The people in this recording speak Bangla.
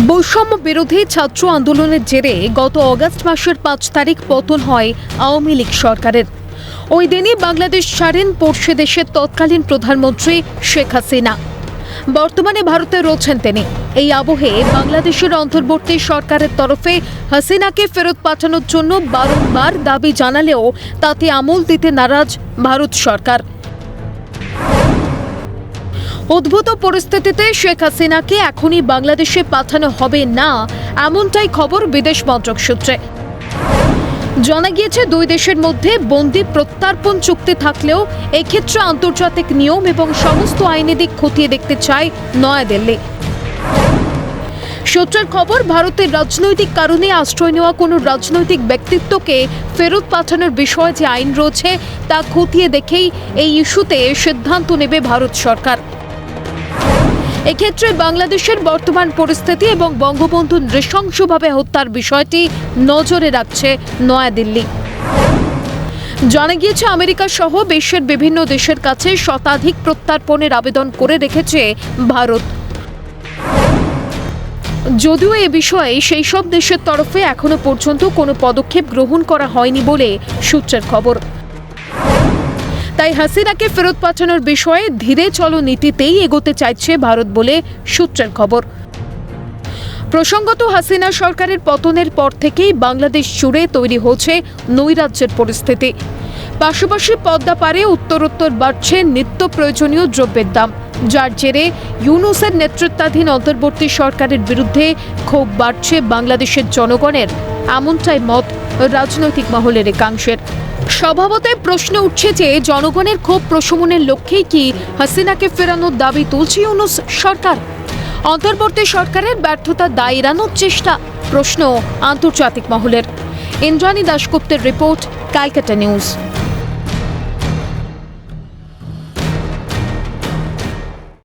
বৈষম্য বিরোধী ছাত্র আন্দোলনের জেরে গত অগাস্ট মাসের পাঁচ তারিখ পতন হয় আওয়ামী লীগ সরকারের। ওই দিনই বাংলাদেশ ছাড়েন পড়শে দেশের তৎকালীন প্রধানমন্ত্রী শেখ হাসিনা। বর্তমানে ভারতে রয়েছেন তিনি। এই আবহে বাংলাদেশের অন্তর্বর্তী সরকারের তরফে হাসিনাকে ফেরত পাঠানোর জন্য বারংবার দাবি জানালেও তাতে আমল দিতে নারাজ ভারত সরকার। উদ্ভূত পরিস্থিতিতে শেখ হাসিনাকে এখনই বাংলাদেশে পাঠানো হবে না, এমনটাই খবর বিদেশ মন্ত্রক সূত্রে। জানা গিয়েছে, দুই দেশের মধ্যে বন্দি প্রত্যার্পণ চুক্তি থাকলেও এক্ষেত্রে আন্তর্জাতিক নিয়ম এবং সমস্ত আইনি দিক খতিয়ে দেখতে চায় নয়াদিল্লি। সূত্রের খবর, ভারতের রাজনৈতিক কারণে আশ্রয় নেওয়া কোনো রাজনৈতিক ব্যক্তিত্বকে ফেরত পাঠানোর বিষয়ে যে আইন রয়েছে তা খতিয়ে দেখেই এই ইস্যুতে সিদ্ধান্ত নেবে ভারত সরকার। এক্ষেত্রে বাংলাদেশের বর্তমান পরিস্থিতি এবং বঙ্গবন্ধু নৃশংসভাবে হত্যার বিষয়টি নজরে রাখছে নয়াদিল্লি। জানা গিয়েছে, আমেরিকা সহ বিশ্বের বিভিন্ন দেশের কাছে শতাধিক প্রত্যার্পণের আবেদন করে রেখেছে ভারত। যদিও এ বিষয়ে সেই সব দেশের তরফে এখনও পর্যন্ত কোনো পদক্ষেপ গ্রহণ করা হয়নি বলে সূত্রের খবর। তাই হাসিনাকে ফেরত পাঠানোর বিষয়ে ধীরে চলো নীতিতেই এগোতে চাইছে ভারত বলে সূত্রের খবর। প্রসঙ্গত, হাসিনা সরকারের পতনের পর থেকেই বাংলাদেশ জুড়ে তৈরি হচ্ছে নৈরাজ্যের পরিস্থিতি। পাশাপাশি পদ্মা পারে উত্তরোত্তর বাড়ছে নিত্য প্রয়োজনীয় দ্রব্যের দাম। যার জেরে ইউনুসের নেতৃত্বাধীন অন্তর্বর্তী সরকারের বিরুদ্ধে ক্ষোভ বাড়ছে বাংলাদেশের জনগণের। এমনটাই মত রাজনৈতিক মহলের একাংশের। স্বভাবতই প্রশ্ন উঠছে যে জনগণের ক্ষোভ প্রশমনের লক্ষ্যেই কি হাসিনাকে ফেরানোর দাবি তুলছে ইউনুস সরকার? অন্তর্বর্তী সরকারের ব্যর্থতা দায় এড়ানোর চেষ্টা, প্রশ্ন আন্তর্জাতিক মহলের। ইন্দ্রাণী দাশগুপ্তের রিপোর্ট, ক্যালকাটা নিউজ।